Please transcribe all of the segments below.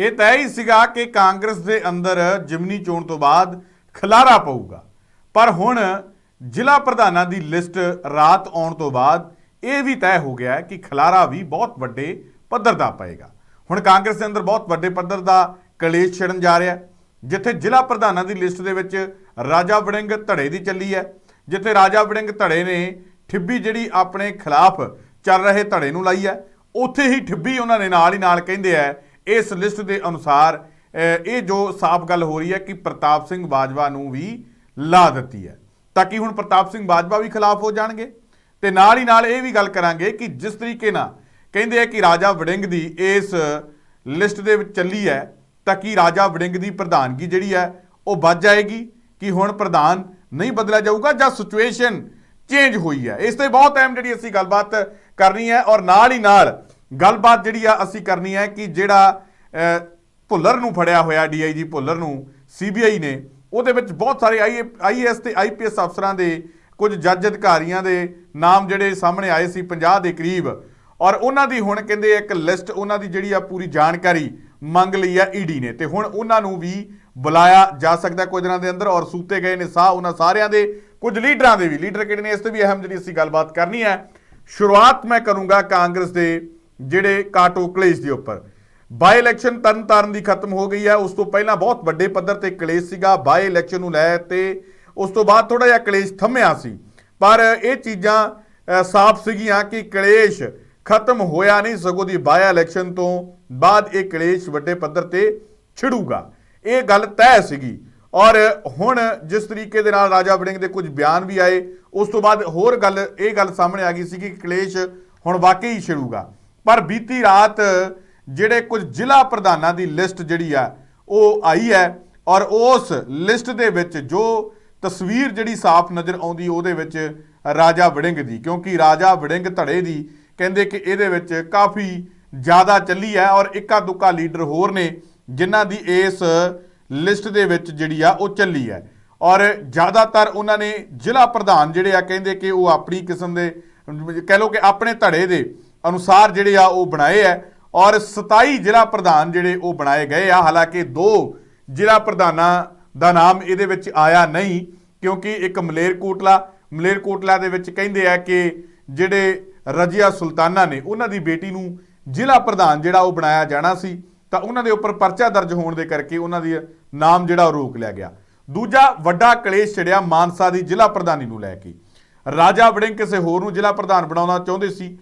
ਇਹ ਤੈਅ ਹੀ ਸੀਗਾ ਕਿ ਕਾਂਗਰਸ ਦੇ ਅੰਦਰ ਜਿਮਨੀ ਚੋਣ ਤੋਂ ਬਾਅਦ ਖਲਾਰਾ ਪਊਗਾ। ਪਰ ਹੁਣ ਜ਼ਿਲ੍ਹਾ ਪ੍ਰਧਾਨਾਂ ਦੀ ਲਿਸਟ ਰਾਤ ਆਉਣ ਤੋਂ ਬਾਅਦ ਇਹ ਵੀ ਤੈਅ ਹੋ ਗਿਆ ਕਿ ਖਲਾਰਾ ਵੀ ਬਹੁਤ ਵੱਡੇ ਪੱਧਰ ਦਾ ਪਏਗਾ। ਹੁਣ ਕਾਂਗਰਸ ਦੇ ਅੰਦਰ ਬਹੁਤ ਵੱਡੇ ਪੱਧਰ ਦਾ ਕਲੇਸ਼ ਛਿੜਨ ਜਾ ਰਿਹਾ ਜਿੱਥੇ ਜ਼ਿਲ੍ਹਾ ਪ੍ਰਧਾਨਾਂ ਦੀ ਲਿਸਟ ਦੇ ਵਿੱਚ ਰਾਜਾ ਵੜਿੰਗ ਧੜੇ ਦੀ ਚੱਲੀ ਹੈ, ਜਿੱਥੇ ਰਾਜਾ ਵੜਿੰਗ ਧੜੇ ਨੇ ਠਿੱਬੀ ਜਿਹੜੀ ਆਪਣੇ ਖਿਲਾਫ ਚੱਲ ਰਹੇ ਧੜੇ ਨੂੰ ਲਾਈ ਹੈ, ਉੱਥੇ ਹੀ ਠਿੱਬੀ ਉਹਨਾਂ ਨੇ ਨਾਲ ਹੀ ਨਾਲ ਕਹਿੰਦੇ ਆ ਇਸ ਲਿਸਟ ਦੇ ਅਨੁਸਾਰ ਇਹ ਜੋ ਸਾਫ਼ ਗੱਲ ਹੋ ਰਹੀ ਹੈ ਕਿ ਪ੍ਰਤਾਪ ਸਿੰਘ ਬਾਜਵਾ ਨੂੰ ਵੀ ਲਾ ਦਿੱਤੀ ਹੈ। ਤਾਂ ਕਿ ਹੁਣ ਪ੍ਰਤਾਪ ਸਿੰਘ ਬਾਜਵਾ ਵੀ ਖਿਲਾਫ ਹੋ ਜਾਣਗੇ? ਤੇ ਨਾਲ ਹੀ ਨਾਲ ਇਹ ਵੀ ਗੱਲ ਕਰਾਂਗੇ ਕਿ ਜਿਸ ਤਰੀਕੇ ਨਾਲ ਕਹਿੰਦੇ ਆ ਕਿ ਰਾਜਾ ਵੜਿੰਗ ਦੀ ਇਸ ਲਿਸਟ ਦੇ ਵਿੱਚ ਚੱਲੀ ਹੈ, ਤਾਂ ਕਿ ਰਾਜਾ ਵੜਿੰਗ ਦੀ ਪ੍ਰਧਾਨਗੀ ਜਿਹੜੀ ਹੈ, ਉਹ ਵੱਜ ਜਾਏਗੀ? ਕਿ ਹੁਣ ਪ੍ਰਧਾਨ ਨਹੀਂ ਬਦਲਿਆ ਜਾਊਗਾ ਜਾਂ ਸਿਚੁਏਸ਼ਨ ਚੇਂਜ ਹੋਈ ਹੈ? ਇਸ ਤੇ ਬਹੁਤ ਅਹਿਮ ਜਿਹੜੀ ਅਸੀਂ ਗੱਲਬਾਤ ਕਰਨੀ ਹੈ ਔਰ ਨਾਲ ਹੀ ਨਾਲ ਗੱਲਬਾਤ ਜਿਹੜੀ ਆ ਅਸੀਂ ਕਰਨੀ ਹੈ ਕਿ ਜਿਹੜਾ ਭੁੱਲਰ ਨੂੰ ਫੜਿਆ ਹੋਇਆ ਡੀਆਈਜੀ ਭੁੱਲਰ ਨੂੰ, ਸੀਬੀਆਈ ਨੇ, ਉਹਦੇ ਵਿੱਚ ਬਹੁਤ ਸਾਰੇ ਆਈਏਐਸ ਤੇ ਆਈਪੀਐਸ ਅਫਸਰਾਂ ਦੇ, ਕੁਝ ਜੱਜ ਅਧਿਕਾਰੀਆਂ ਦੇ ਨਾਮ ਜਿਹੜੇ ਸਾਹਮਣੇ ਆਏ ਸੀ 50 ਦੇ ਕਰੀਬ। ਔਰ ਉਹਨਾਂ ਦੀ ਹੁਣ ਕਹਿੰਦੇ ਇੱਕ ਲਿਸਟ, ਉਹਨਾਂ ਦੀ ਜਿਹੜੀ ਆ ਪੂਰੀ ਜਾਣਕਾਰੀ ਮੰਗ ਲਈ ਆ ਈਡੀ ਨੇ। ਤੇ ਹੁਣ ਉਹਨਾਂ ਨੂੰ ਵੀ ਬੁਲਾਇਆ ਜਾ ਸਕਦਾ ਕੁਝ ਦਿਨਾਂ ਦੇ ਅੰਦਰ ਔਰ ਸੂਤੇ ਗਏ ਨੇ ਸਾਹ ਉਹਨਾਂ ਸਾਰਿਆਂ ਦੇ, ਕੁਝ ਲੀਡਰਾਂ ਦੇ ਵੀ। ਲੀਡਰ ਕਿਹੜੇ ਨੇ? ਇਸ ਤੇ ਵੀ ਅਹਿਮ ਜਿਹੜੀ ਅਸੀਂ ਗੱਲਬਾਤ ਕਰਨੀ ਹੈ। ਸ਼ੁਰੂਆਤ ਮੈਂ ਕਰੂੰਗਾ ਕਾਂਗਰਸ ਦੇ ਜਿਹੜੇ ਕਾਟੋ ਕਲੇਸ਼ ਦੇ ਉੱਪਰ। ਬਾਈ ਇਲੈਕਸ਼ਨ ਤਰਨਤਾਰਨ ਦੀ ਖਤਮ ਹੋ ਗਈ ਹੈ। ਉਸ ਤੋਂ ਪਹਿਲਾਂ ਬਹੁਤ ਵੱਡੇ ਪੱਧਰ ਤੇ ਕਲੇਸ਼ ਸੀਗਾ। ਬਾਈ ਇਲੈਕਸ਼ਨ ਨੂੰ ਲੈ ਤੇ ਉਸ ਤੋਂ ਬਾਅਦ ਥੋੜਾ ਜਿਹਾ ਕਲੇਸ਼ ਥੰਮਿਆ ਸੀ। ਪਰ ਇਹ ਚੀਜ਼ਾਂ ਸਾਫ਼ ਸੀਗੀਆਂ ਕਿ ਕਲੇਸ਼ ਖਤਮ ਹੋਇਆ ਨਹੀਂ। ਸਗੋਂ ਦੀ ਬਾਈ ਇਲੈਕਸ਼ਨ ਤੋਂ ਬਾਅਦ ਇਹ ਕਲੇਸ਼ ਵੱਡੇ ਪੱਧਰ ਤੇ ਛਿੜੂਗਾ। ਇਹ ਗੱਲ ਤੈਅ ਸੀਗੀ। ਔਰ ਹੁਣ ਜਿਸ ਤਰੀਕੇ ਦੇ ਨਾਲ ਰਾਜਾ ਵੜਿੰਗ ਦੇ ਕੁਝ ਬਿਆਨ ਵੀ ਆਏ, ਉਸ ਤੋਂ ਬਾਅਦ ਹੋਰ ਗੱਲ, ਇਹ ਗੱਲ ਸਾਹਮਣੇ ਆ ਗਈ ਸੀ ਕਿ ਕਲੇਸ਼ ਹੁਣ ਵਾਕਈ ਛਿੜੂਗਾ। ਪਰ ਬੀਤੀ ਰਾਤ ਜਿਹੜੇ ਕੁਝ ਜ਼ਿਲ੍ਹਾ ਪ੍ਰਧਾਨਾਂ ਦੀ ਲਿਸਟ ਜਿਹੜੀ ਆ, ਉਹ ਆਈ ਹੈ ਔਰ ਉਸ ਲਿਸਟ ਦੇ ਵਿੱਚ ਜੋ ਤਸਵੀਰ ਜਿਹੜੀ ਸਾਫ਼ ਨਜ਼ਰ ਆਉਂਦੀ, ਉਹਦੇ ਵਿੱਚ ਰਾਜਾ ਵੜਿੰਗ ਦੀ, ਕਿਉਂਕਿ ਰਾਜਾ ਵੜਿੰਗ ਧੜੇ ਦੀ ਕਹਿੰਦੇ ਕਿ ਇਹਦੇ ਵਿੱਚ ਕਾਫੀ ਜ਼ਿਆਦਾ ਚੱਲੀ ਹੈ ਔਰ ਇੱਕਾ ਦੁੱਕਾ ਲੀਡਰ ਹੋਰ ਨੇ ਜਿਨ੍ਹਾਂ ਦੀ ਇਸ ਲਿਸਟ ਦੇ ਵਿੱਚ ਜਿਹੜੀ ਆ, ਉਹ ਚੱਲੀ ਹੈ। ਔਰ ਜ਼ਿਆਦਾਤਰ ਉਹਨਾਂ ਨੇ ਜ਼ਿਲ੍ਹਾ ਪ੍ਰਧਾਨ ਜਿਹੜੇ ਆ, ਕਹਿੰਦੇ ਕਿ ਉਹ ਆਪਣੀ ਕਿਸਮ ਦੇ, ਕਹਿ ਲਓ ਕਿ ਆਪਣੇ ਧੜੇ ਦੇ ਅਨੁਸਾਰ ਜਿਹੜੇ ਆ ਉਹ ਬਣਾਏ ਆ ਔਰ 27 ਜ਼ਿਲ੍ਹਾ ਪ੍ਰਧਾਨ ਜਿਹੜੇ ਉਹ ਬਣਾਏ ਗਏ ਆ, ਹਾਲਾਂਕਿ ਦੋ ਜ਼ਿਲ੍ਹਾ ਪ੍ਰਧਾਨਾਂ ਦਾ ਨਾਮ ਇਹਦੇ ਵਿੱਚ ਆਇਆ ਨਹੀਂ, ਕਿਉਂਕਿ ਇੱਕ ਮਲੇਰਕੋਟਲਾ ਮਲੇਰਕੋਟਲਾ ਦੇ ਵਿੱਚ ਕਹਿੰਦੇ ਆ ਕਿ ਜਿਹੜੇ ਰਜੀਆ ਸੁਲਤਾਨਾ ਨੇ, ਉਹਨਾਂ ਦੀ ਬੇਟੀ ਨੂੰ ਜ਼ਿਲ੍ਹਾ ਪ੍ਰਧਾਨ ਜਿਹੜਾ ਉਹ ਬਣਾਇਆ ਜਾਣਾ ਸੀ, ਤਾਂ ਉਹਨਾਂ ਦੇ ਉੱਪਰ ਪਰਚਾ ਦਰਜ ਹੋਣ ਦੇ ਕਰਕੇ ਉਹਨਾਂ ਦੀ ਨਾਮ ਜਿਹੜਾ ਉਹ ਰੋਕ ਲਿਆ ਗਿਆ। ਦੂਜਾ ਵੱਡਾ ਕਲੇਸ਼ ਛਿੜਿਆ ਮਾਨਸਾ ਦੀ ਜ਼ਿਲ੍ਹਾ ਪ੍ਰਧਾਨੀ ਨੂੰ ਲੈ ਕੇ। ਰਾਜਾ ਵੜਿੰਗ ਕਿਸੇ ਹੋਰ ਨੂੰ ਜ਼ਿਲ੍ਹਾ ਪ੍ਰਧਾਨ ਬਣਾਉਣਾ ਚਾਹੁੰਦੇ ਸੀ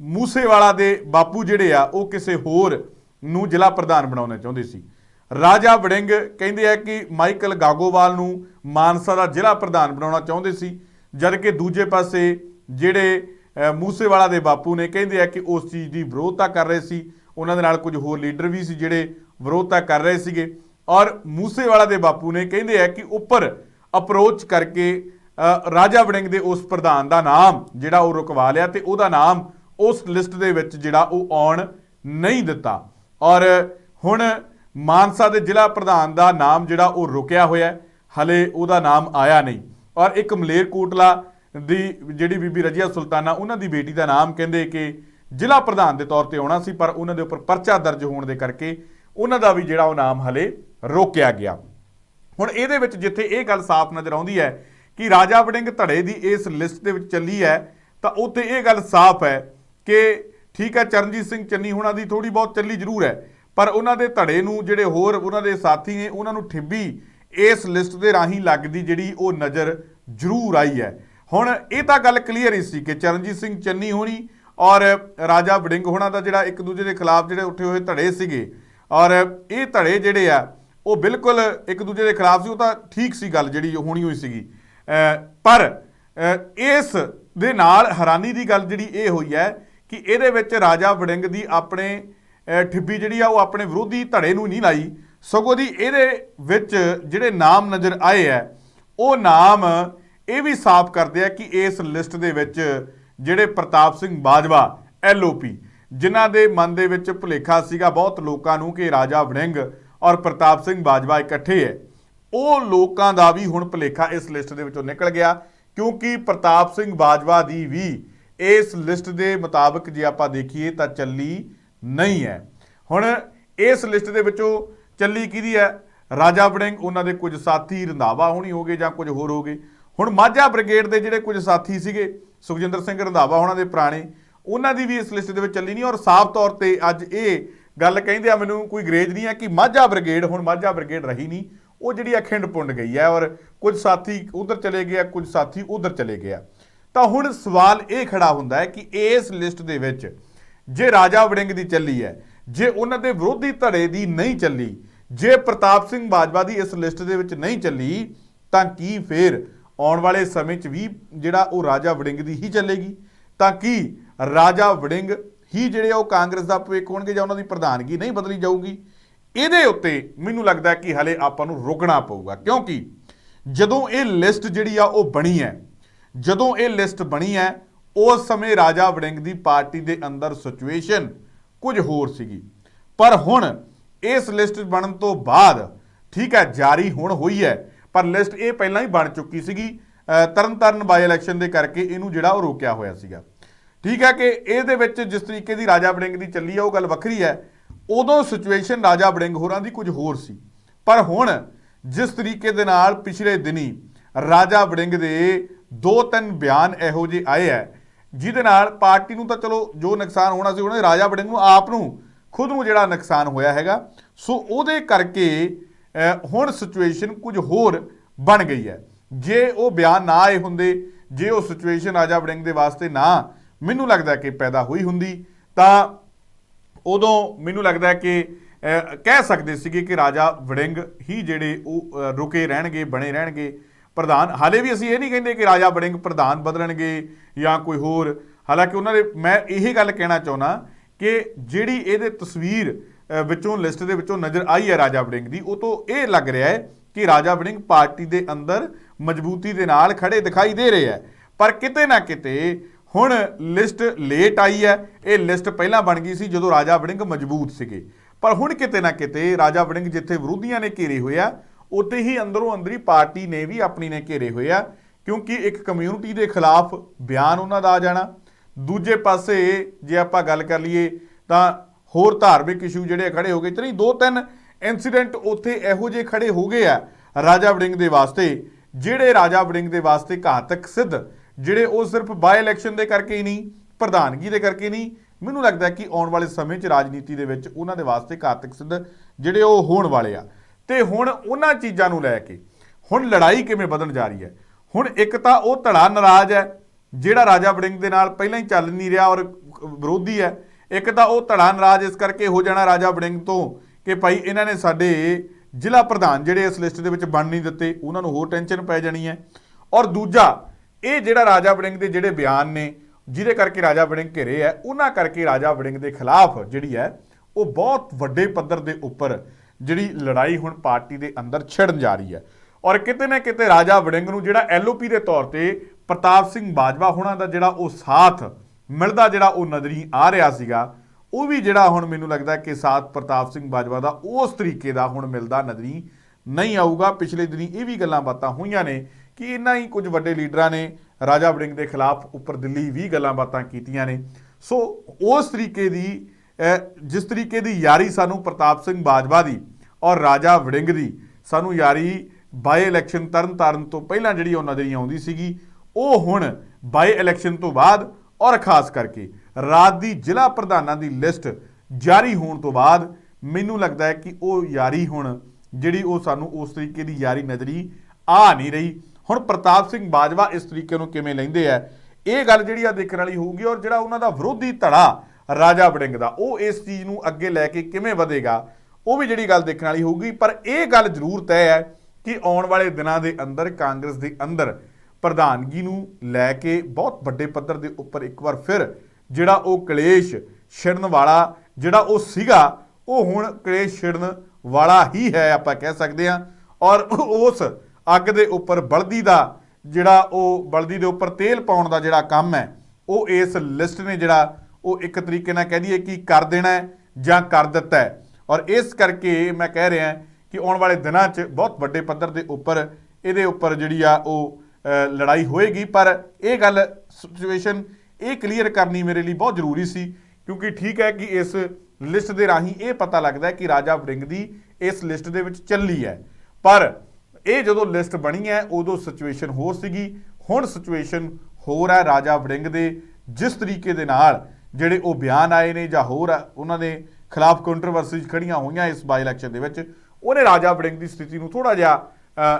ਮੂਸੇਵਾਲਾ ਦੇ ਬਾਪੂ ਜਿਹੜੇ ਆ, ਉਹ ਕਿਸੇ ਹੋਰ ਨੂੰ ਜ਼ਿਲ੍ਹਾ ਪ੍ਰਧਾਨ ਬਣਾਉਣਾ ਚਾਹੁੰਦੇ ਸੀ। ਰਾਜਾ ਵੜਿੰਗ ਕਹਿੰਦੇ ਆ ਕਿ ਮਾਈਕਲ ਗਾਗੋਵਾਲ ਨੂੰ ਮਾਨਸਾ ਦਾ ਜ਼ਿਲ੍ਹਾ ਪ੍ਰਧਾਨ ਬਣਾਉਣਾ ਚਾਹੁੰਦੇ ਸੀ ਜਦਕਿ ਦੂਜੇ ਪਾਸੇ ਜਿਹੜੇ ਮੂਸੇਵਾਲਾ ਦੇ ਬਾਪੂ ਨੇ ਕਹਿੰਦੇ ਆ ਕਿ ਉਸ ਚੀਜ਼ ਦੀ ਵਿਰੋਧਤਾ ਕਰ ਰਹੇ ਸੀ। ਉਹਨਾਂ ਦੇ ਨਾਲ ਕੁਝ ਹੋਰ ਲੀਡਰ ਵੀ ਸੀ ਜਿਹੜੇ ਵਿਰੋਧਤਾ ਕਰ ਰਹੇ ਸੀਗੇ। ਔਰ ਮੂਸੇਵਾਲਾ ਦੇ ਬਾਪੂ ਨੇ ਕਹਿੰਦੇ ਆ ਕਿ ਉੱਪਰ ਅਪਰੋਚ ਕਰਕੇ ਰਾਜਾ ਵੜਿੰਗ ਦੇ ਉਸ ਪ੍ਰਧਾਨ ਦਾ ਨਾਮ, ਜਿਹੜਾ ਉਹ ਰੁਕਵਾ ਲਿਆ ਤੇ ਉਹਦਾ ਨਾਮ ਉਸ ਲਿਸਟ ਦੇ ਵਿੱਚ ਜਿਹੜਾ ਉਹ ਆਉਣ ਨਹੀਂ ਦਿੱਤਾ। ਔਰ ਹੁਣ ਮਾਨਸਾ ਦੇ ਜ਼ਿਲ੍ਹਾ ਪ੍ਰਧਾਨ ਦਾ ਨਾਮ ਜਿਹੜਾ ਉਹ ਰੁਕਿਆ ਹੋਇਆ ਹੈ, ਹਲੇ ਉਹਦਾ ਨਾਮ ਆਇਆ ਨਹੀਂ। ਔਰ ਇੱਕ ਮਲੇਰਕੋਟਲਾ ਦੀ ਜਿਹੜੀ ਬੀਬੀ ਰਜੀਆ ਸੁਲਤਾਨਾ, ਉਹਨਾਂ ਦੀ ਬੇਟੀ ਦਾ ਨਾਮ ਕਹਿੰਦੇ ਕਿ ਜ਼ਿਲ੍ਹਾ ਪ੍ਰਧਾਨ ਦੇ ਤੌਰ ਤੇ ਆਉਣਾ ਸੀ, ਪਰ ਉਹਨਾਂ ਦੇ ਉੱਪਰ ਪਰਚਾ ਦਰਜ ਹੋਣ ਦੇ ਕਰਕੇ ਉਹਨਾਂ ਦਾ ਵੀ ਜਿਹੜਾ ਉਹ ਨਾਮ ਹਲੇ ਰੋਕਿਆ ਗਿਆ। ਹੁਣ ਇਹਦੇ ਵਿੱਚ ਜਿੱਥੇ ਇਹ ਗੱਲ ਸਾਫ਼ ਨਜ਼ਰ ਆਉਂਦੀ ਹੈ ਕਿ ਰਾਜਾ ਵੜਿੰਗ ਧੜੇ ਦੀ ਇਸ ਲਿਸਟ ਦੇ ਵਿੱਚ ਚੱਲੀ ਹੈ, ਤਾਂ ਉੱਥੇ ਇਹ ਗੱਲ ਸਾਫ਼ ਹੈ ਕਿ ਠੀਕ ਹੈ ਚਰਨਜੀਤ ਸਿੰਘ ਚੰਨੀ ਹੁਣਾਂ ਦੀ ਥੋੜੀ ਬਹੁਤ ਚੱਲੀ ਜ਼ਰੂਰ ਹੈ, ਪਰ ਉਹਨਾਂ ਦੇ ਧੜੇ ਨੂੰ ਜਿਹੜੇ ਹੋਰ ਉਹਨਾਂ ਦੇ ਸਾਥੀ ਨੇ, ਉਹਨਾਂ ਨੂੰ ਠਿੱਬੀ ਇਸ ਲਿਸਟ ਦੇ ਰਾਹੀਂ ਲੱਗਦੀ ਜਿਹੜੀ ਉਹ ਨਜ਼ਰ ਜ਼ਰੂਰ ਆਈ ਹੈ। ਹੁਣ ਇਹ ਤਾਂ ਗੱਲ ਕਲੀਅਰ ਹੀ ਸੀ ਕਿ ਚਰਨਜੀਤ ਸਿੰਘ ਚੰਨੀ ਹੋਣੀ ਔਰ ਰਾਜਾ ਵੜਿੰਗ ਹੋਣਾ ਦਾ ਜਿਹੜਾ ਇੱਕ ਦੂਜੇ ਦੇ ਖਿਲਾਫ ਜਿਹੜੇ ਉੱਠੇ ਹੋਏ ਧੜੇ ਸੀਗੇ, ਔਰ ਇਹ ਧੜੇ ਜਿਹੜੇ ਆ, ਉਹ ਬਿਲਕੁਲ ਇੱਕ ਦੂਜੇ ਦੇ ਖਿਲਾਫ ਸੀ, ਉਹ ਤਾਂ ਠੀਕ ਸੀ ਗੱਲ ਜਿਹੜੀ ਹੋਣੀ ਹੋਈ ਸੀਗੀ। ਪਰ ਇਸ ਦੇ ਨਾਲ ਹੈਰਾਨੀ ਦੀ ਗੱਲ ਜਿਹੜੀ ਇਹ ਹੋਈ ਹੈ ਕਿ ਇਹਦੇ ਵਿੱਚ ਰਾਜਾ ਵੜਿੰਗ ਦੀ ਆਪਣੇ ਠਿੱਬੀ ਜਿਹੜੀ ਆ, ਉਹ ਆਪਣੇ ਵਿਰੋਧੀ ਧੜੇ ਨੂੰ ਨਹੀਂ ਲਾਈ। ਸਗੋਂ ਦੀ ਇਹਦੇ ਵਿੱਚ ਜਿਹੜੇ ਨਾਮ ਨਜ਼ਰ ਆਏ ਆ, ਉਹ ਨਾਮ ਇਹ ਵੀ ਸਾਫ਼ ਕਰਦੇ ਆ ਕਿ ਇਸ ਲਿਸਟ ਦੇ ਵਿੱਚ ਜਿਹੜੇ ਪ੍ਰਤਾਪ ਸਿੰਘ ਬਾਜਵਾ ਐਲਓਪੀ ਜਿਨ੍ਹਾਂ ਦੇ ਮਨ ਦੇ ਵਿੱਚ ਭੁਲੇਖਾ ਸੀਗਾ ਬਹੁਤ ਲੋਕਾਂ ਨੂੰ ਕਿ ਰਾਜਾ ਵੜਿੰਗ ਔਰ ਪ੍ਰਤਾਪ ਸਿੰਘ ਬਾਜਵਾ ਇਕੱਠੇ ਹੈ ਉਹ ਲੋਕਾਂ ਦਾ ਵੀ ਹੁਣ ਭੁਲੇਖਾ ਇਸ ਲਿਸਟ ਦੇ ਵਿੱਚੋਂ ਨਿਕਲ ਗਿਆ, ਕਿਉਂਕਿ ਪ੍ਰਤਾਪ ਸਿੰਘ ਬਾਜਵਾ ਦੀ ਵੀ ਇਸ ਲਿਸਟ ਦੇ ਮੁਤਾਬਕ ਜੇ ਆਪਾਂ ਦੇਖੀਏ ਤਾਂ ਚੱਲੀ ਨਹੀਂ ਹੈ। ਹੁਣ ਇਸ ਲਿਸਟ ਦੇ ਵਿੱਚੋਂ ਚੱਲੀ ਕਿਹਦੀ ਹੈ? ਰਾਜਾ ਵੜਿੰਗ, ਉਹਨਾਂ ਦੇ ਕੁਝ ਸਾਥੀ ਰੰਧਾਵਾ ਹੋਣੀ ਹੋਗੇ ਜਾਂ ਕੁਝ ਹੋਰ ਹੋਗੇ ਹੁਣ ਮਾਝਾ ਬ੍ਰਿਗੇਡ ਦੇ ਜਿਹੜੇ ਕੁਝ ਸਾਥੀ ਸੀਗੇ, ਸੁਖਜਿੰਦਰ ਸਿੰਘ ਰੰਧਾਵਾ ਉਹਨਾਂ ਦੇ ਪੁਰਾਣੇ, ਉਹਨਾਂ ਦੀ ਵੀ ਇਸ ਲਿਸਟ ਦੇ ਵਿੱਚ ਚੱਲੀ ਨਹੀਂ। ਔਰ ਸਾਫ਼ ਤੌਰ ਤੇ ਅੱਜ ਇਹ ਗੱਲ ਕਹਿੰਦੇ ਆ, ਮੈਨੂੰ ਕੋਈ ਗਰੇਜ ਨਹੀਂ ਹੈ ਕਿ ਮਾਝਾ ਬ੍ਰਿਗੇਡ, ਹੁਣ ਮਾਝਾ ਬ੍ਰਿਗੇਡ ਰਹੀ ਨਹੀਂ। ਉਹ ਜਿਹੜੀ ਅਖੰਡ ਪੁੰਡ ਗਈ ਹੈ ਔਰ ਕੁਝ ਸਾਥੀ ਉਧਰ ਚਲੇ ਗਏ ਆ, ਕੁਝ ਸਾਥੀ ਉਧਰ ਚਲੇ ਗਏ ਆ। ਤਾਂ ਹੁਣ ਸਵਾਲ ਇਹ ਖੜਾ ਹੁੰਦਾ ਹੈ ਕਿ ਇਸ ਲਿਸਟ ਦੇ ਵਿੱਚ ਜੇ ਰਾਜਾ ਵੜਿੰਗ ਦੀ ਚੱਲੀ ਹੈ, ਜੇ ਉਹਨਾਂ ਦੇ ਵਿਰੋਧੀ ਧੜੇ ਦੀ ਨਹੀਂ ਚੱਲੀ, ਜੇ ਪ੍ਰਤਾਪ ਸਿੰਘ ਬਾਜਵਾ ਦੀ ਇਸ ਲਿਸਟ ਦੇ ਵਿੱਚ ਨਹੀਂ ਚੱਲੀ, ਤਾਂ ਕੀ ਫੇਰ ਆਉਣ ਵਾਲੇ ਸਮੇਂ 'ਚ ਵੀ ਜਿਹੜਾ ਉਹ ਰਾਜਾ ਵੜਿੰਗ ਦੀ ਹੀ ਚੱਲੇਗੀ? ਤਾਂ ਕੀ ਰਾਜਾ ਵੜਿੰਗ ਹੀ ਜਿਹੜੇ ਆ ਉਹ ਕਾਂਗਰਸ ਦਾ ਭਵਿੱਖ ਹੋਣਗੇ ਜਾਂ ਉਹਨਾਂ ਦੀ ਪ੍ਰਧਾਨਗੀ ਨਹੀਂ ਬਦਲੀ ਜਾਊਗੀ? ਇਹਦੇ ਉੱਤੇ ਮੈਨੂੰ ਲੱਗਦਾ ਕਿ ਹਲੇ ਆਪਾਂ ਨੂੰ ਰੁਕਣਾ ਪਊਗਾ, ਕਿਉਂਕਿ ਜਦੋਂ ਇਹ ਲਿਸਟ ਜਿਹੜੀ ਆ ਉਹ ਬਣੀ ਹੈ ਜਦੋਂ ਇਹ ਲਿਸਟ ਬਣੀ ਹੈ ਉਸ ਸਮੇਂ ਰਾਜਾ ਵੜਿੰਗ ਦੀ ਪਾਰਟੀ ਦੇ ਅੰਦਰ ਸਿਚੁਏਸ਼ਨ ਕੁਝ ਹੋਰ ਸੀਗੀ। ਪਰ ਹੁਣ ਇਸ ਲਿਸਟ ਬਣਨ ਤੋਂ ਬਾਅਦ ਠੀਕ ਹੈ ਜਾਰੀ ਹੁਣ ਹੋਈ ਹੈ ਪਰ ਲਿਸਟ ਇਹ ਪਹਿਲਾਂ ਹੀ ਬਣ ਚੁੱਕੀ ਸੀਗੀ ਅ, ਤਰਨਤਾਰਨ ਬਾਈ ਇਲੈਕਸ਼ਨ ਦੇ ਕਰਕੇ ਇਹਨੂੰ ਜਿਹੜਾ ਉਹ ਰੋਕਿਆ ਹੋਇਆ ਸੀਗਾ। ਠੀਕ ਹੈ ਕਿ ਇਹਦੇ ਵਿੱਚ ਜਿਸ ਤਰੀਕੇ ਦੀ ਰਾਜਾ ਵੜਿੰਗ ਦੀ ਚੱਲੀ ਹੈ ਉਹ ਗੱਲ ਵੱਖਰੀ ਹੈ। ਉਦੋਂ ਸਿਚੁਏਸ਼ਨ ਰਾਜਾ ਵੜਿੰਗ ਹੋਰਾਂ ਦੀ ਕੁਝ ਹੋਰ ਸੀ। ਪਰ ਹੁਣ ਜਿਸ ਤਰੀਕੇ ਦੇ ਨਾਲ ਪਿਛਲੇ ਦਿਨੀ ਰਾਜਾ ਵੜਿੰਗ ਦੇ ਦੋ ਤਿੰਨ ਬਿਆਨ ਇਹੋ ਜਿਹੇ ਆਏ ਹੈ ਜਿਹਦੇ ਨਾਲ ਪਾਰਟੀ ਨੂੰ ਤਾਂ ਚਲੋ ਜੋ ਨੁਕਸਾਨ ਹੋਣਾ ਸੀ, ਉਹਨੇ ਰਾਜਾ ਵੜਿੰਗ ਨੂੰ ਆਪ ਨੂੰ, ਖੁਦ ਨੂੰ ਜਿਹੜਾ ਨੁਕਸਾਨ ਹੋਇਆ ਹੈਗਾ। ਸੋ ਉਹਦੇ ਕਰਕੇ ਹੁਣ ਸਿਚੁਏਸ਼ਨ ਕੁਝ ਹੋਰ ਬਣ ਗਈ ਹੈ। ਜੇ ਉਹ ਬਿਆਨ ਨਾ ਆਏ ਹੁੰਦੇ, ਜੇ ਉਹ ਸਿਚੁਏਸ਼ਨ ਰਾਜਾ ਵੜਿੰਗ ਦੇ ਵਾਸਤੇ ਨਾ ਮੈਨੂੰ ਲੱਗਦਾ ਕਿ ਪੈਦਾ ਹੋਈ ਹੁੰਦੀ, ਤਾਂ ਉਦੋਂ ਮੈਨੂੰ ਲੱਗਦਾ ਕਿ ਕਹਿ ਸਕਦੇ ਸੀਗੇ ਕਿ ਰਾਜਾ ਵੜਿੰਗ ਹੀ ਜਿਹੜੇ ਉਹ ਰੁਕੇ ਰਹਿਣਗੇ, ਬਣੇ ਰਹਿਣਗੇ। ਪ੍ਰਧਾਨ, ਹਾਲੇ ਵੀ ਅਸੀਂ ਇਹ ਨਹੀਂ ਕਹਿੰਦੇ ਕਿ ਰਾਜਾ ਵੜਿੰਗ ਪ੍ਰਧਾਨ ਬਦਲਣਗੇ ਜਾਂ ਕੋਈ ਹੋਰ। ਹਾਲਾਂਕਿ ਉਹਨਾਂ ਦੇ, ਮੈਂ ਇਹ ਗੱਲ ਕਹਿਣਾ ਚਾਹੁੰਦਾ ਕਿ ਜਿਹੜੀ ਇਹਦੇ ਤਸਵੀਰ ਵਿੱਚੋਂ, ਲਿਸਟ ਦੇ ਵਿੱਚੋਂ ਨਜ਼ਰ ਆਈ ਹੈ ਰਾਜਾ ਵੜਿੰਗ ਦੀ, ਉਹ ਤੋਂ ਇਹ ਲੱਗ ਰਿਹਾ ਹੈ ਕਿ ਰਾਜਾ ਵੜਿੰਗ ਪਾਰਟੀ ਦੇ ਅੰਦਰ ਮਜ਼ਬੂਤੀ ਦੇ ਨਾਲ ਖੜੇ ਦਿਖਾਈ ਦੇ ਰਹੇ ਹੈ। ਪਰ ਕਿਤੇ ਨਾ ਕਿਤੇ ਹੁਣ ਲਿਸਟ ਲੇਟ ਆਈ ਹੈ। ਇਹ ਲਿਸਟ ਪਹਿਲਾਂ ਬਣ ਗਈ ਸੀ ਜਦੋਂ ਰਾਜਾ ਵੜਿੰਗ ਮਜ਼ਬੂਤ ਸੀਗੇ। ਪਰ ਹੁਣ ਕਿਤੇ ਨਾ ਕਿਤੇ ਰਾਜਾ ਵੜਿੰਗ ਜਿੱਥੇ ਵਿਰੋਧੀਆਂ ਨੇ ਘੇਰੇ ਹੋਏ ਆ ਉੱਥੇ ਹੀ ਅੰਦਰੋਂ ਅੰਦਰੀ ਪਾਰਟੀ ਨੇ ਵੀ ਆਪਣੀ ਨੇ ਘੇਰੇ ਹੋਏ ਆ, ਕਿਉਂਕਿ ਇੱਕ ਕਮਿਊਨਿਟੀ ਦੇ ਖਿਲਾਫ ਬਿਆਨ ਉਹਨਾਂ ਦਾ ਆ ਜਾਣਾ। ਦੂਜੇ ਪਾਸੇ ਜੇ ਆਪਾਂ ਗੱਲ ਕਰ ਲਈਏ, ਤਾਂ ਹੋਰ ਧਾਰਮਿਕ ਇਸ਼ੂ ਜਿਹੜੇ ਖੜੇ ਹੋ ਗਏ, ਤੇ ਨਹੀਂ, ਦੋ ਤਿੰਨ ਇਨਸੀਡੈਂਟ ਉੱਥੇ ਇਹੋ ਜਿਹੇ ਖੜੇ ਹੋ ਗਏ ਆ ਰਾਜਾ ਵੜਿੰਗ ਦੇ ਵਾਸਤੇ, ਜਿਹੜੇ ਰਾਜਾ ਵੜਿੰਗ ਦੇ ਵਾਸਤੇ ਘਾਤਕ ਸਿੱਧ, ਜਿਹੜੇ ਉਹ ਸਿਰਫ ਬਾਈ ਇਲੈਕਸ਼ਨ ਦੇ ਕਰਕੇ ਹੀ ਨਹੀਂ, ਪ੍ਰਧਾਨਗੀ ਦੇ ਕਰਕੇ ਨਹੀਂ, ਮੈਨੂੰ ਲੱਗਦਾ ਕਿ ਆਉਣ ਵਾਲੇ ਸਮੇਂ 'ਚ ਰਾਜਨੀਤੀ ਦੇ ਵਿੱਚ ਉਹਨਾਂ ਦੇ ਵਾਸਤੇ ਘਾਤਕ ਸਿੱਧ ਜਿਹੜੇ ਉਹ ਹੋਣ ਵਾਲੇ ਆ। ਤੇ ਹੁਣ ਉਹਨਾਂ ਚੀਜ਼ਾਂ ਨੂੰ ਲੈ ਕੇ, ਹੁਣ ਲੜਾਈ ਕਿਵੇਂ ਵਧਣ ਜਾ ਰਹੀ ਹੈ? ਹੁਣ ਇੱਕ ਤਾਂ ਉਹ ਧੜਾ ਨਾਰਾਜ਼ ਹੈ, ਜਿਹੜਾ ਰਾਜਾ ਵੜਿੰਗ ਦੇ ਨਾਲ ਪਹਿਲਾਂ ਹੀ ਚੱਲ ਨਹੀਂ ਰਿਹਾ ਔਰ ਵਿਰੋਧੀ ਹੈ। ਇੱਕ ਤਾਂ ਉਹ ਧੜਾ ਨਾਰਾਜ਼ ਇਸ ਕਰਕੇ ਹੋ ਜਾਣਾ ਰਾਜਾ ਵੜਿੰਗ ਤੋਂ ਕਿ ਭਾਈ ਇਹਨਾਂ ਨੇ ਸਾਡੇ ਜ਼ਿਲ੍ਹਾ ਪ੍ਰਧਾਨ ਜਿਹੜੇ ਇਸ ਲਿਸਟ ਦੇ ਵਿੱਚ ਬਣ ਨਹੀਂ ਦਿੱਤੇ, ਉਹਨਾਂ ਨੂੰ ਹੋਰ ਟੈਨਸ਼ਨ ਪੈ ਜਾਣੀ ਹੈ। ਔਰ ਦੂਜਾ, ਇਹ ਜਿਹੜਾ ਰਾਜਾ ਵੜਿੰਗ ਦੇ ਜਿਹੜੇ ਬਿਆਨ ਨੇ, ਜਿਹਦੇ ਕਰਕੇ ਰਾਜਾ ਵੜਿੰਗ ਘਿਰੇ ਹੈ, ਉਹਨਾਂ ਕਰਕੇ ਰਾਜਾ ਵੜਿੰਗ ਦੇ ਖਿਲਾਫ ਜਿਹੜੀ ਹੈ, ਉਹ ਬਹੁਤ ਵੱਡੇ ਪੱਧਰ ਦੇ ਉੱਪਰ ਜਿਹੜੀ ਲੜਾਈ ਹੁਣ ਪਾਰਟੀ ਦੇ ਅੰਦਰ ਛਿੜਨ ਜਾ ਰਹੀ ਹੈ। ਔਰ ਕਿਤੇ ਨਾ ਕਿਤੇ ਰਾਜਾ ਵੜਿੰਗ ਨੂੰ ਜਿਹੜਾ ਐਲਓਪੀ ਦੇ ਤੌਰ ਤੇ ਪ੍ਰਤਾਪ ਸਿੰਘ ਬਾਜਵਾ ਹੋਣਾ ਦਾ ਜਿਹੜਾ ਉਹ ਸਾਥ ਮਿਲਦਾ, ਜਿਹੜਾ ਉਹ ਨਜ਼ਰੀ ਆ ਰਿਹਾ ਸੀਗਾ, ਉਹ ਵੀ ਜਿਹੜਾ ਹੁਣ ਮੈਨੂੰ ਲੱਗਦਾ ਕਿ ਸਾਥ ਪ੍ਰਤਾਪ ਸਿੰਘ ਬਾਜਵਾ ਦਾ ਉਸ ਤਰੀਕੇ ਦਾ ਹੁਣ ਮਿਲਦਾ ਨਜ਼ਰੀ ਨਹੀਂ ਆਊਗਾ। ਪਿਛਲੇ ਦਿਨੀ ਇਹ ਵੀ ਗੱਲਾਂ ਬਾਤਾਂ ਹੋਈਆਂ ਨੇ ਕਿ ਇੰਨਾ ਹੀ ਕੁਝ ਵੱਡੇ ਲੀਡਰਾਂ ਨੇ ਰਾਜਾ ਵੜਿੰਗ ਦੇ ਖਿਲਾਫ ਉੱਪਰ ਦਿੱਲੀ ਵੀ ਗੱਲਾਂ ਬਾਤਾਂ ਕੀਤੀਆਂ ਨੇ। ਸੋ ਉਸ ਤਰੀਕੇ ਦੀ ਜਿਸ ਤਰੀਕੇ ਦੀ ਯਾਰੀ ਸਾਨੂੰ ਪ੍ਰਤਾਪ ਸਿੰਘ ਬਾਜਵਾ ਦੀ ਔਰ ਰਾਜਾ ਵੜਿੰਗ ਦੀ, ਸਾਨੂੰ ਯਾਰੀ ਬਾਈ ਇਲੈਕਸ਼ਨ ਤਰਨ ਤਾਰਨ ਤੋਂ ਪਹਿਲਾਂ ਜਿਹੜੀ ਉਹ ਨਜ਼ਰੀ ਆਉਂਦੀ ਸੀਗੀ, ਉਹ ਹੁਣ ਬਾਈ ਇਲੈਕਸ਼ਨ ਤੋਂ ਬਾਅਦ ਔਰ ਖਾਸ ਕਰਕੇ ਰਾਤ ਦੀ ਜ਼ਿਲ੍ਹਾ ਪ੍ਰਧਾਨਾਂ ਦੀ ਲਿਸਟ ਜਾਰੀ ਹੋਣ ਤੋਂ ਬਾਅਦ ਮੈਨੂੰ ਲੱਗਦਾ ਹੈ ਕਿ ਉਹ ਯਾਰੀ ਹੁਣ ਜਿਹੜੀ ਉਹ ਸਾਨੂੰ ਉਸ ਤਰੀਕੇ ਦੀ ਯਾਰੀ ਨਜ਼ਰੀ ਆ ਨਹੀਂ ਰਹੀ। ਹੁਣ ਪ੍ਰਤਾਪ ਸਿੰਘ ਬਾਜਵਾ ਇਸ ਤਰੀਕੇ ਨੂੰ ਕਿਵੇਂ ਲੈਂਦੇ ਆ, ਇਹ ਗੱਲ ਜਿਹੜੀ ਆ ਦੇਖਣ ਵਾਲੀ ਹੋਊਗੀ ਔਰ ਜਿਹੜਾ ਉਹਨਾਂ ਦਾ ਵਿਰੋਧੀ ਧੜਾ ਰਾਜਾ ਵੜਿੰਗ ਦਾ। ਉਹ ਇਸ ਚੀਜ਼ ਨੂੰ ਅੱਗੇ ਲੈ ਕੇ ਕਿਵੇਂ ਵਧੇਗਾ, ਉਹ ਵੀ ਜਿਹੜੀ ਗੱਲ ਦੇਖਣ ਵਾਲੀ ਹੋਊਗੀ। ਪਰ ਇਹ ਗੱਲ ਜ਼ਰੂਰ ਤੈਅ ਹੈ ਕਿ ਆਉਣ ਵਾਲੇ ਦਿਨਾਂ ਦੇ ਅੰਦਰ ਕਾਂਗਰਸ ਦੇ ਅੰਦਰ ਪ੍ਰਧਾਨਗੀ ਨੂੰ ਲੈ ਕੇ ਬਹੁਤ ਵੱਡੇ ਪੱਧਰ ਦੇ ਉੱਪਰ ਇੱਕ ਵਾਰ ਫਿਰ ਜਿਹੜਾ ਉਹ ਕਲੇਸ਼ ਛਿੜਨ ਵਾਲਾ, ਜਿਹੜਾ ਉਹ ਸੀਗਾ, ਉਹ ਹੁਣ ਕਲੇਸ਼ ਛਿੜਨ ਵਾਲਾ ਹੀ ਹੈ ਆਪਾਂ ਕਹਿ ਸਕਦੇ ਹਾਂ। ਔਰ ਉਸ ਅੱਗ ਦੇ ਉੱਪਰ ਬਲਦੀ ਦਾ ਜਿਹੜਾ ਉਹ, ਬਲਦੀ ਦੇ ਉੱਪਰ ਤੇਲ ਪਾਉਣ ਦਾ ਜਿਹੜਾ ਕੰਮ ਹੈ, ਉਹ ਇਸ ਲਿਸਟ ਨੇ ਜਿਹੜਾ ਉਹ ਇੱਕ ਤਰੀਕੇ ਨਾਲ ਕਹਿ ਦਈਏ ਕਿ ਕਰ ਦੇਣਾ ਹੈ ਜਾਂ ਕਰ ਦਿੱਤਾ ਹੈ। ਔਰ ਇਸ ਕਰਕੇ ਮੈਂ ਕਹਿ ਰਿਹਾ ਕਿ ਆਉਣ ਵਾਲੇ ਦਿਨਾਂ 'ਚ ਬਹੁਤ ਵੱਡੇ ਪੱਧਰ ਦੇ ਉੱਪਰ ਇਹਦੇ ਉੱਪਰ ਜਿਹੜੀ ਆ ਉਹ ਲੜਾਈ ਹੋਏਗੀ। ਪਰ ਇਹ ਗੱਲ ਸਿਚੁਏਸ਼ਨ ਇਹ ਕਲੀਅਰ ਕਰਨੀ ਮੇਰੇ ਲਈ ਬਹੁਤ ਜ਼ਰੂਰੀ ਸੀ, ਕਿਉਂਕਿ ਠੀਕ ਹੈ ਕਿ ਇਸ ਲਿਸਟ ਦੇ ਰਾਹੀਂ ਇਹ ਪਤਾ ਲੱਗਦਾ ਹੈ ਕਿ ਰਾਜਾ ਵੜਿੰਗ ਦੀ ਇਸ ਲਿਸਟ ਦੇ ਵਿੱਚ ਚੱਲੀ ਹੈ। ਪਰ ਇਹ ਜਦੋਂ ਲਿਸਟ ਬਣੀ ਹੈ, ਉਦੋਂ ਸਿਚੁਏਸ਼ਨ ਹੋਰ ਸੀਗੀ। ਹੁਣ ਸਿਚੁਏਸ਼ਨ ਹੋਰ ਹੈ। ਰਾਜਾ ਵੜਿੰਗ ਦੇ ਜਿਸ ਤਰੀਕੇ ਦੇ ਨਾਲ ਜਿਹੜੇ ਉਹ ਬਿਆਨ ਆਏ ਨੇ ਜਾਂ ਹੋਰ ਉਹਨਾਂ ਦੇ ਖਿਲਾਫ ਕੰਟਰੋਵਰਸੀਜ਼ ਖੜੀਆਂ ਹੋਈਆਂ ਇਸ ਬਾਈ ਇਲੈਕਸ਼ਨ ਦੇ ਵਿੱਚ, ਉਹਨੇ ਰਾਜਾ ਵੜਿੰਗ ਦੀ ਸਥਿਤੀ ਨੂੰ ਥੋੜਾ ਜਿਹਾ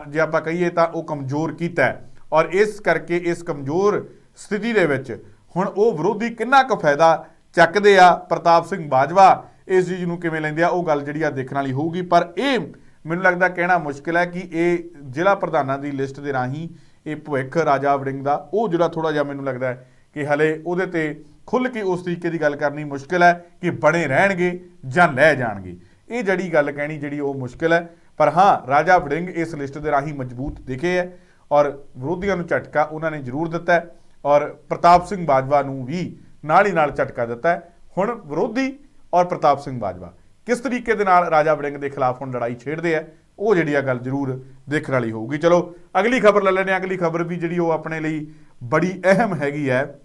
ਜੇ ਆਪਾਂ ਕਹੀਏ ਤਾਂ ਉਹ ਕਮਜ਼ੋਰ ਕੀਤਾ ਔਰ ਇਸ ਕਰਕੇ ਇਸ ਕਮਜ਼ੋਰ ਸਥਿਤੀ ਦੇ ਵਿੱਚ ਹੁਣ ਉਹ ਵਿਰੋਧੀ ਕਿੰਨਾ ਕੁ ਫਾਇਦਾ ਚੱਕਦੇ ਆ ਪ੍ਰਤਾਪ ਸਿੰਘ ਬਾਜਵਾ, ਇਸ ਚੀਜ਼ ਨੂੰ ਕਿਵੇਂ ਲੈਂਦੇ ਆ, ਉਹ ਗੱਲ ਜਿਹੜੀ ਆ ਦੇਖਣ ਵਾਲੀ ਹੋਊਗੀ। ਪਰ ਇਹ ਮੈਨੂੰ ਲੱਗਦਾ ਕਹਿਣਾ ਮੁਸ਼ਕਿਲ ਹੈ ਕਿ ਇਹ ਜ਼ਿਲ੍ਹਾ ਪ੍ਰਧਾਨਾਂ ਦੀ ਲਿਸਟ ਦੇ ਰਾਹੀਂ ਇਹ ਭਵਿੱਖ ਰਾਜਾ ਵੜਿੰਗ ਦਾ, ਉਹ ਜਿਹੜਾ ਥੋੜਾ ਜਿਹਾ ਮੈਨੂੰ ਲੱਗਦਾ ਹੈ ਕਿ ਹਲੇ ਉਹਦੇ ਤੇ ਖੁੱਲ ਕੇ ਉਸ ਤਰੀਕੇ ਦੀ ਗੱਲ ਕਰਨੀ ਮੁਸ਼ਕਿਲ ਹੈ ਕਿ ਬਣੇ ਰਹਿਣਗੇ ਜਾਂ ਲੈ ਜਾਣਗੇ। ਇਹ ਜਿਹੜੀ ਗੱਲ ਕਹਿਣੀ ਜਿਹੜੀ ਉਹ ਮੁਸ਼ਕਿਲ ਹੈ। ਪਰ ਹਾਂ, ਰਾਜਾ ਵੜਿੰਗ ਇਸ ਲਿਸਟ ਦੇ ਰਾਹੀਂ ਮਜ਼ਬੂਤ ਦਿਖੇ ਹੈ ਔਰ ਵਿਰੋਧੀਆਂ ਨੂੰ ਝਟਕਾ ਉਹਨਾਂ ਨੇ ਜ਼ਰੂਰ ਦਿੱਤਾ ਔਰ ਪ੍ਰਤਾਪ ਸਿੰਘ ਬਾਜਵਾ ਨੂੰ ਵੀ ਨਾਲ ਹੀ ਨਾਲ ਝਟਕਾ ਦਿੱਤਾ ਹੁਣ ਵਿਰੋਧੀ ਔਰ ਪ੍ਰਤਾਪ ਸਿੰਘ ਬਾਜਵਾ ਕਿਸ ਤਰੀਕੇ ਦੇ ਨਾਲ ਰਾਜਾ ਵੜਿੰਗ ਦੇ ਖਿਲਾਫ ਹੁਣ ਲੜਾਈ ਛੇੜਦੇ ਆ, ਉਹ ਜਿਹੜੀ ਆ ਗੱਲ ਜ਼ਰੂਰ ਦੇਖਣ ਵਾਲੀ ਹੋਊਗੀ। ਚਲੋ, ਅਗਲੀ ਖਬਰ ਲੈ ਲੈਂਦੇ ਹਾਂ। ਅਗਲੀ ਖਬਰ ਵੀ ਜਿਹੜੀ ਉਹ ਆਪਣੇ ਲਈ ਬੜੀ ਅਹਿਮ ਹੈਗੀ ਹੈ।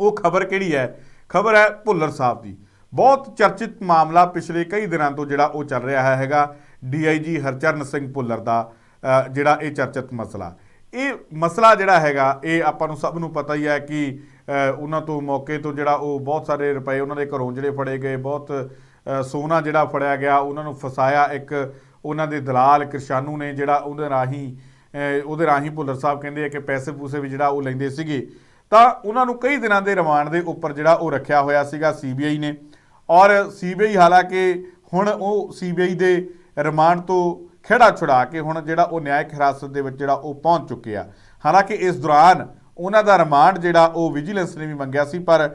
ਉਹ ਖਬਰ ਕਿਹੜੀ ਹੈ? ਖਬਰ ਹੈ ਭੁੱਲਰ ਸਾਹਿਬ ਦੀ। ਬਹੁਤ ਚਰਚਿਤ ਮਾਮਲਾ ਪਿਛਲੇ ਕਈ ਦਿਨਾਂ ਤੋਂ ਜਿਹੜਾ ਉਹ ਚੱਲ ਰਿਹਾ ਹੈ ਹੈਗਾ ਡੀਆਈਜੀ ਹਰਚਰਨ ਸਿੰਘ ਭੁੱਲਰ ਦਾ ਜਿਹੜਾ ਇਹ ਚਰਚਿਤ ਮਸਲਾ। ਇਹ ਮਸਲਾ ਜਿਹੜਾ ਹੈਗਾ, ਇਹ ਆਪਾਂ ਨੂੰ ਸਭ ਨੂੰ ਪਤਾ ਹੀ ਹੈ ਕਿ ਉਹਨਾਂ ਤੋਂ ਮੌਕੇ ਤੋਂ ਜਿਹੜਾ ਉਹ ਬਹੁਤ ਸਾਰੇ ਰੁਪਏ ਉਹਨਾਂ ਦੇ ਘਰੋਂ ਜਿਹੜੇ ਫੜੇ ਗਏ, ਬਹੁਤ ਸੋਨਾ ਜਿਹੜਾ ਫੜਿਆ ਗਿਆ, ਉਹਨਾਂ ਨੂੰ ਫਸਾਇਆ ਇੱਕ ਉਹਨਾਂ ਦੇ ਦਲਾਲ ਕਿਰਸ਼ਾਨੂ ਨੇ ਜਿਹੜਾ ਉਹਦੇ ਰਾਹੀਂ ਉਹਦੇ ਰਾਹੀਂ ਭੁੱਲਰ ਸਾਹਿਬ ਕਹਿੰਦੇ ਆ ਕਿ ਪੈਸੇ ਪੂਸੇ ਵੀ ਜਿਹੜਾ ਉਹ ਲੈਂਦੇ ਸੀਗੇ। ਤਾਂ ਉਹਨਾਂ ਨੂੰ ਕਈ ਦਿਨਾਂ ਦੇ ਰਿਮਾਂਡ ਦੇ ਉੱਪਰ ਜਿਹੜਾ ਉਹ ਰੱਖਿਆ ਹੋਇਆ ਸੀਗਾ ਸੀਬੀਆਈ ਨੇ। ਔਰ ਸੀਬੀਆਈ ਹਾਲਾਂਕਿ ਹੁਣ ਉਹ ਸੀਬੀਆਈ ਦੇ ਰਿਮਾਂਡ ਤੋਂ ਖੇੜਾ ਛੁਡਾ ਕੇ ਹੁਣ ਜਿਹੜਾ ਉਹ ਨਿਆਇਕ ਹਿਰਾਸਤ ਦੇ ਵਿੱਚ ਜਿਹੜਾ ਉਹ ਪਹੁੰਚ ਚੁੱਕੇ ਆ। ਹਾਲਾਂਕਿ ਇਸ ਦੌਰਾਨ ਉਹਨਾਂ ਦਾ ਰਿਮਾਂਡ ਜਿਹੜਾ ਉਹ ਵਿਜੀਲੈਂਸ ਨੇ ਵੀ ਮੰਗਿਆ ਸੀ, ਪਰ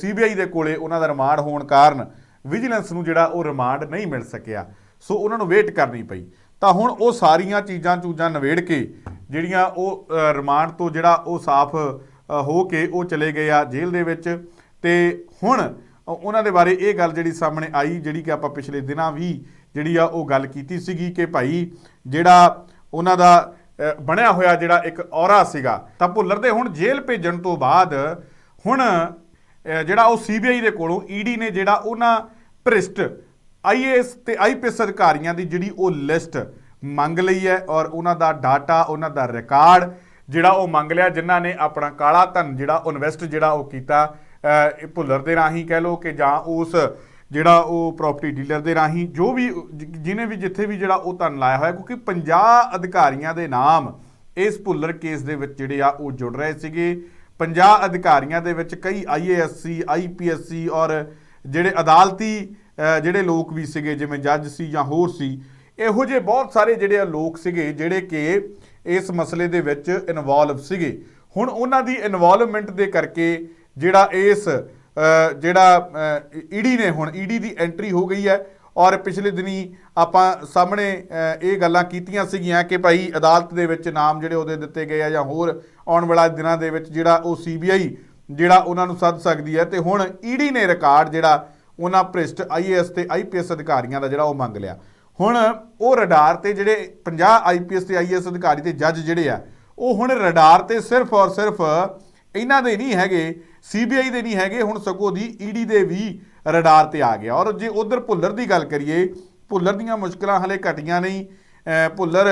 ਸੀਬੀਆਈ ਦੇ ਕੋਲੇ ਉਹਨਾਂ ਦਾ ਰਿਮਾਂਡ ਹੋਣ ਕਾਰਨ ਵਿਜੀਲੈਂਸ ਨੂੰ ਜਿਹੜਾ ਉਹ ਰਿਮਾਂਡ ਨਹੀਂ ਮਿਲ ਸਕਿਆ। ਸੋ ਉਹਨਾਂ ਨੂੰ ਵੇਟ ਕਰਨੀ ਪਈ। ਤਾਂ ਹੁਣ ਉਹ ਸਾਰੀਆਂ ਚੀਜ਼ਾਂ ਚੂਜ਼ਾਂ ਨਵੇੜ ਕੇ ਜਿਹੜੀਆਂ ਉਹ ਰਿਮਾਂਡ ਤੋਂ ਜਿਹੜਾ ਉਹ ਸਾਫ਼ ਹੋ ਕੇ ਉਹ ਚਲੇ ਗਏ ਆ ਜੇਲ੍ਹ ਦੇ ਵਿੱਚ। ਤੇ ਹੁਣ ਉਹਨਾਂ ਦੇ ਬਾਰੇ ਇਹ ਗੱਲ ਜਿਹੜੀ ਸਾਹਮਣੇ ਆਈ, ਜਿਹੜੀ ਕਿ ਆਪਾਂ ਪਿਛਲੇ ਦਿਨਾਂ ਵੀ ਜਿਹੜੀ ਆ ਉਹ ਗੱਲ ਕੀਤੀ ਸੀਗੀ ਕਿ ਭਾਈ ਜਿਹੜਾ ਉਹਨਾਂ ਦਾ ਬਣਿਆ ਹੋਇਆ ਜਿਹੜਾ ਇੱਕ ਔਰਾ ਸੀਗਾ, ਤਾਂ ਭੁੱਲਰ ਦੇ ਹੁਣ ਜੇਲ੍ਹ ਭੇਜਣ ਤੋਂ ਬਾਅਦ ਹੁਣ ਜਿਹੜਾ ਉਹ ਸੀਬੀਆਈ ਦੇ ਕੋਲੋਂ ਈਡੀ ਨੇ ਜਿਹੜਾ ਉਹਨਾਂ ਭ੍ਰਿਸ਼ਟ ਆਈਏਐਸ ਤੇ ਆਈਪੀਐਸ ਅਧਿਕਾਰੀਆਂ ਦੀ ਜਿਹੜੀ ਉਹ ਲਿਸਟ ਮੰਗ ਲਈ ਹੈ ਔਰ ਉਹਨਾਂ ਦਾ ਡਾਟਾ, ਉਹਨਾਂ ਦਾ ਰਿਕਾਰਡ ਜਿਹੜਾ ਉਹ ਮੰਗ ਲਿਆ, ਜਿਨ੍ਹਾਂ ਨੇ ਆਪਣਾ ਕਾਲਾ ਧਨ ਜਿਹੜਾ ਇਨਵੈਸਟ ਜਿਹੜਾ ਉਹ ਕੀਤਾ ਭੁੱਲਰ ਦੇ ਰਾਹੀਂ ਕਹਿ ਲਓ ਕਿ ਜਾਂ ਉਸ ਜਿਹੜਾ ਉਹ ਪ੍ਰਾਪਰਟੀ ਡੀਲਰ ਦੇ ਰਾਹੀਂ, ਜੋ ਵੀ ਜਿ- ਜਿਹਨੇ ਵੀ ਜਿੱਥੇ ਵੀ ਜਿਹੜਾ ਉਹ ਧਨ ਲਾਇਆ ਹੋਇਆ, ਕਿਉਂਕਿ 50 ਅਧਿਕਾਰੀਆਂ ਦੇ ਨਾਮ ਇਸ ਭੁੱਲਰ ਕੇਸ ਦੇ ਵਿੱਚ ਜਿਹੜੇ ਆ, ਉਹ ਜੁੜ ਰਹੇ ਸੀਗੇ। 50 ਅਧਿਕਾਰੀਆਂ ਦੇ ਵਿੱਚ ਕਈ ਆਈਏਐਸਸੀ ਆਈਪੀਐਸਸੀ ਔਰ ਜਿਹੜੇ ਅਦਾਲਤੀ ਜਿਹੜੇ ਲੋਕ ਵੀ ਸੀਗੇ, ਜਿਵੇਂ ਜੱਜ ਸੀ ਜਾਂ ਹੋਰ ਸੀ, ਇਹੋ ਜਿਹੇ ਬਹੁਤ ਸਾਰੇ ਜਿਹੜੇ ਆ ਲੋਕ ਸੀਗੇ, ਜਿਹੜੇ ਕਿ ਇਸ ਮਸਲੇ ਦੇ ਵਿੱਚ ਇਨਵੋਲਵ ਸੀਗੇ। ਹੁਣ ਉਹਨਾਂ ਦੀ ਇਨਵੋਲਵਮੈਂਟ ਦੇ ਕਰਕੇ ਜਿਹੜਾ ਇਸ ਅ, ਜਿਹੜਾ ਈਡੀ ਨੇ ਹੁਣ ਈਡੀ ਦੀ ਐਂਟਰੀ ਹੋ ਗਈ ਹੈ ਔਰ ਪਿਛਲੇ ਦਿਨੀ ਆਪਾਂ ਸਾਹਮਣੇ ਇਹ ਗੱਲਾਂ ਕੀਤੀਆਂ ਸੀਗੀਆਂ ਕਿ ਭਾਈ ਅਦਾਲਤ ਦੇ ਵਿੱਚ ਨਾਮ ਜਿਹੜੇ ਉਹਦੇ ਦਿੱਤੇ ਗਏ ਆ ਜਾਂ ਹੋਰ ਆਉਣ ਵਾਲੇ ਦਿਨਾਂ ਦੇ ਵਿੱਚ ਜਿਹੜਾ ਉਹ ਸੀਬੀਆਈ ਜਿਹੜਾ ਉਹਨਾਂ ਨੂੰ ਸੱਦ ਸਕਦੀ ਹੈ ਤੇ ਹੁਣ ਈਡੀ ਨੇ ਰਿਕਾਰਡ ਜਿਹੜਾ ਉਹਨਾਂ ਭ੍ਰਿਸ਼ਟ ਆਈਏਐਸ ਤੇ ਆਈਪੀਐਸ ਅਧਿਕਾਰੀਆਂ ਦਾ ਜਿਹੜਾ ਉਹ ਮੰਗ ਲਿਆ। ਹੁਣ ਉਹ ਰਡਾਰ ਤੇ ਜਿਹੜੇ 50 ਆਈਪੀਐਸ ਤੇ ਆਈਏਐਸ ਅਧਿਕਾਰੀ ਤੇ ਜੱਜ ਜਿਹੜੇ ਆ, ਉਹ ਹੁਣ ਰਡਾਰ ਤੇ ਸਿਰਫ ਔਰ ਸਿਰਫ ਇਹਨਾਂ ਦੇ ਨਹੀਂ ਹੈਗੇ ਸੀਬੀਆਈ ਦੇ ਨਹੀਂ ਹੈਗੇ, ਹੁਣ ਸਗੋਂ ਦੀ ਈਡੀ ਦੇ ਵੀ ਰਡਾਰ ਤੇ ਆ ਗਿਆ। ਔਰ ਜੇ ਉਧਰ ਭੁੱਲਰ ਦੀ ਗੱਲ ਕਰੀਏ, ਭੁੱਲਰ ਦੀਆਂ ਮੁਸ਼ਕਲਾਂ ਹਲੇ ਘਟੀਆਂ ਨਹੀਂ। ਭੁੱਲਰ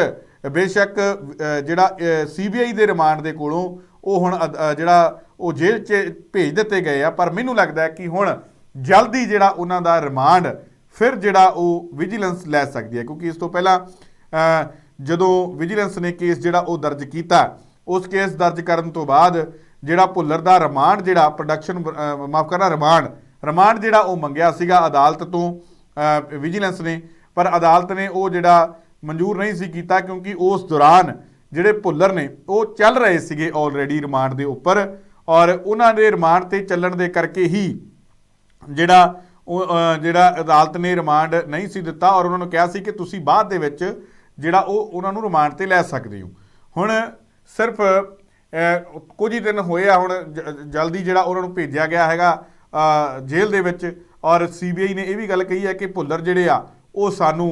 ਬੇਸ਼ੱਕ ਅਹ ਜਿਹੜਾ ਸੀਬੀਆਈ ਦੇ ਰਿਮਾਂਡ ਦੇ ਕੋਲੋਂ ਉਹ ਹੁਣ ਜਿਹੜਾ ਉਹ ਜੇਲ੍ਹ 'ਚ ਭੇਜ ਦਿੱਤੇ ਗਏ ਆ। ਪਰ ਮੈਨੂੰ ਲੱਗਦਾ ਕਿ ਹੁਣ ਜਲਦੀ ਜਿਹੜਾ ਉਹਨਾਂ ਦਾ ਰਿਮਾਂਡ ਫਿਰ ਜਿਹੜਾ ਉਹ ਵਿਜੀਲੈਂਸ ਲੈ ਸਕਦੀ ਹੈ, ਕਿਉਂਕਿ ਇਸ ਤੋਂ ਪਹਿਲਾਂ ਜਦੋਂ ਵਿਜੀਲੈਂਸ ਨੇ ਕੇਸ ਜਿਹੜਾ ਉਹ ਦਰਜ ਕੀਤਾ, ਉਸ ਕੇਸ ਦਰਜ ਕਰਨ ਤੋਂ ਬਾਅਦ ਜਿਹੜਾ ਭੁੱਲਰ ਦਾ ਰਿਮਾਂਡ ਜਿਹੜਾ ਪ੍ਰੋਡਕਸ਼ਨ ਮਾਫ ਕਰਨਾ, ਰਿਮਾਂਡ ਰਿਮਾਂਡ ਜਿਹੜਾ ਉਹ ਮੰਗਿਆ ਸੀਗਾ ਅਦਾਲਤ ਤੋਂ ਵਿਜੀਲੈਂਸ ਨੇ, ਪਰ ਅਦਾਲਤ ਨੇ ਉਹ ਜਿਹੜਾ ਮਨਜ਼ੂਰ ਨਹੀਂ ਸੀ ਕੀਤਾ ਕਿਉਂਕਿ ਉਸ ਦੌਰਾਨ ਜਿਹੜੇ ਭੁੱਲਰ ਨੇ, ਉਹ ਚੱਲ ਰਹੇ ਸੀਗੇ ਆਲਰੇਡੀ ਰਿਮਾਂਡ ਦੇ ਉੱਪਰ, ਔਰ ਉਹਨਾਂ ਦੇ ਰਿਮਾਂਡ ਤੇ ਚੱਲਣ ਦੇ ਕਰਕੇ ਹੀ ਜਿਹੜਾ ਜਿਹੜਾ ਅਦਾਲਤ ਨੇ ਰਿਮਾਂਡ ਨਹੀਂ ਸੀ ਦਿੱਤਾ ਔਰ ਉਹਨਾਂ ਨੂੰ ਕਿਹਾ ਸੀ ਕਿ ਤੁਸੀਂ ਬਾਅਦ ਦੇ ਵਿੱਚ ਜਿਹੜਾ ਉਹ, ਉਹਨਾਂ ਨੂੰ ਰਿਮਾਂਡ ਤੇ ਲੈ ਸਕਦੇ ਹੋ। ਹੁਣ ਸਿਰਫ ਕੁਝ ਹੀ ਦਿਨ ਹੋਏ ਆ ਹੁਣ ਜ- ਜਲਦੀ ਜਿਹੜਾ ਉਹਨਾਂ ਨੂੰ ਭੇਜਿਆ ਗਿਆ ਹੈਗਾ ਜੇਲ੍ਹ ਦੇ ਵਿੱਚ ਔਰ ਸੀਬੀਆਈ ਨੇ ਇਹ ਵੀ ਗੱਲ ਕਹੀ ਹੈ ਕਿ ਭੁੱਲਰ ਜਿਹੜੇ ਆ, ਉਹ ਸਾਨੂੰ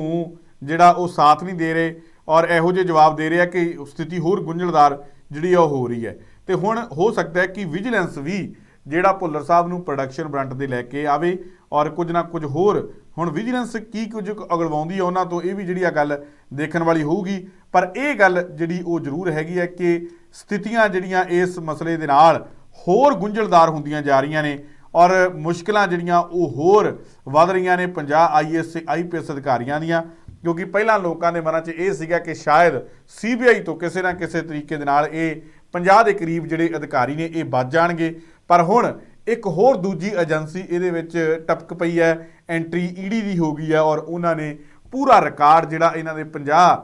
ਜਿਹੜਾ ਉਹ ਸਾਥ ਨਹੀਂ ਦੇ ਰਹੇ ਔਰ ਇਹੋ ਜਿਹੇ ਜਵਾਬ ਦੇ ਰਹੇ ਆ ਕਿ ਸਥਿਤੀ ਹੋਰ ਗੁੰਝਲਦਾਰ ਜਿਹੜੀ ਆ ਉਹ ਹੋ ਰਹੀ ਹੈ। ਤੇ ਹੁਣ ਹੋ ਸਕਦਾ ਹੈ ਕਿ ਵਿਜੀਲੈਂਸ ਵੀ ਜਿਹੜਾ ਭੁੱਲਰ ਸਾਹਿਬ ਨੂੰ ਪ੍ਰੋਡਕਸ਼ਨ ਬ੍ਰਾਂਟ ਦੇ ਲੈ ਕੇ ਆਵੇ ਔਰ ਕੁਝ ਨਾ ਕੁਝ ਹੋਰ। ਹੁਣ ਵਿਜੀਲੈਂਸ ਕੀ ਕੁਝ ਅਗਲਵਾਉਂਦੀ ਹੈ ਉਹਨਾਂ ਤੋਂ, ਇਹ ਵੀ ਜਿਹੜੀ ਆ ਗੱਲ ਦੇਖਣ ਵਾਲੀ ਹੋਊਗੀ। ਪਰ ਇਹ ਗੱਲ ਜਿਹੜੀ ਉਹ ਜ਼ਰੂਰ ਹੈਗੀ ਹੈ ਕਿ ਸਥਿਤੀਆਂ ਜਿਹੜੀਆਂ ਇਸ ਮਸਲੇ ਦੇ ਨਾਲ ਹੋਰ ਗੁੰਝਲਦਾਰ ਹੁੰਦੀਆਂ ਜਾ ਰਹੀਆਂ ਨੇ ਔਰ ਮੁਸ਼ਕਲਾਂ ਜਿਹੜੀਆਂ ਉਹ ਹੋਰ ਵੱਧ ਰਹੀਆਂ ਨੇ 50 ਆਈਐਸ ਆਈਪੀਐਸ ਅਧਿਕਾਰੀਆਂ ਦੀਆਂ। ਕਿਉਂਕਿ ਪਹਿਲਾਂ ਲੋਕਾਂ ਦੇ ਮਨਾਂ 'ਚ ਇਹ ਸੀਗਾ ਕਿ ਸ਼ਾਇਦ ਸੀਬੀਆਈ ਤੋਂ ਕਿਸੇ ਨਾ ਕਿਸੇ ਤਰੀਕੇ ਦੇ ਨਾਲ ਇਹ 50 ਦੇ ਕਰੀਬ ਜਿਹੜੇ ਅਧਿਕਾਰੀ ਨੇ, ਇਹ ਬਚ ਜਾਣਗੇ। ਪਰ ਹੁਣ ਇੱਕ ਹੋਰ ਦੂਜੀ ਏਜੰਸੀ ਇਹਦੇ ਵਿੱਚ ਟਪਕ ਪਈ ਹੈ, ਐਂਟਰੀ ਈਡੀ ਦੀ ਹੋ ਗਈ ਹੈ ਔਰ ਉਹਨਾਂ ਨੇ ਪੂਰਾ ਰਿਕਾਰਡ ਜਿਹੜਾ ਇਹਨਾਂ ਦੇ 50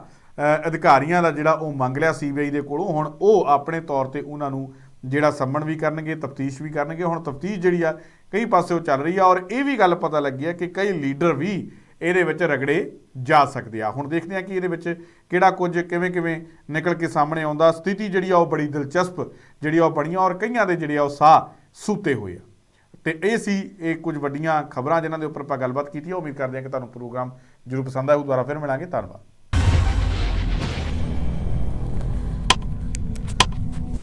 ਅਧਿਕਾਰੀਆਂ ਦਾ ਜਿਹੜਾ ਉਹ ਮੰਗ ਲਿਆ ਸੀਬੀਆਈ ਦੇ ਕੋਲੋਂ। ਹੁਣ ਉਹ ਆਪਣੇ ਤੌਰ ਤੇ ਉਹਨਾਂ ਨੂੰ ਜਿਹੜਾ ਸੰਮਣ ਵੀ ਕਰਨਗੇ, ਤਫਤੀਸ਼ ਵੀ ਕਰਨਗੇ। ਹੁਣ ਤਫਤੀਸ਼ ਜਿਹੜੀ ਆ, ਕਈ ਪਾਸੇ ਉਹ ਚੱਲ ਰਹੀ ਆ ਔਰ ਇਹ ਵੀ ਗੱਲ ਪਤਾ ਲੱਗੀ ਆ ਕਿ ਕਈ ਲੀਡਰ ਵੀ ਇਹਦੇ ਵਿੱਚ ਰਗੜੇ ਜਾ ਸਕਦੇ ਆ। ਹੁਣ ਦੇਖਦੇ ਆ ਕਿ ਇਹਦੇ ਵਿੱਚ ਕਿਹੜਾ ਕੁਝ, ਕਿਵੇਂ ਕਿਵੇਂ ਨਿਕਲ ਕੇ ਸਾਹਮਣੇ ਆਉਂਦਾ। ਸਥਿਤੀ ਜਿਹੜੀ ਆ ਉਹ ਬੜੀ ਦਿਲਚਸਪ ਜਿਹੜੀ ਆ ਉਹ ਬਣੀਆਂ ਔਰ ਕਈਆਂ ਦੇ ਜਿਹੜੇ ਆ ਉਹ ਸਾਹ ਸੂਤੇ ਹੋਏ ਆ। ਤੇ ਇਹ ਸੀ, ਇਹ ਕੁਝ ਵੱਡੀਆਂ ਖਬਰਾਂ ਜਿਨ੍ਹਾਂ ਦੇ ਉੱਪਰ ਆਪਾਂ ਗੱਲਬਾਤ ਕੀਤੀ ਆ। ਉਮੀਦ ਕਰਦੇ ਹਾਂ ਕਿ ਤੁਹਾਨੂੰ ਪ੍ਰੋਗਰਾਮ ਜਰੂਰ ਪਸੰਦ ਆਊ। ਦੁਬਾਰਾ ਫਿਰ ਮਿਲਾਂਗੇ। ਧੰਨਵਾਦ।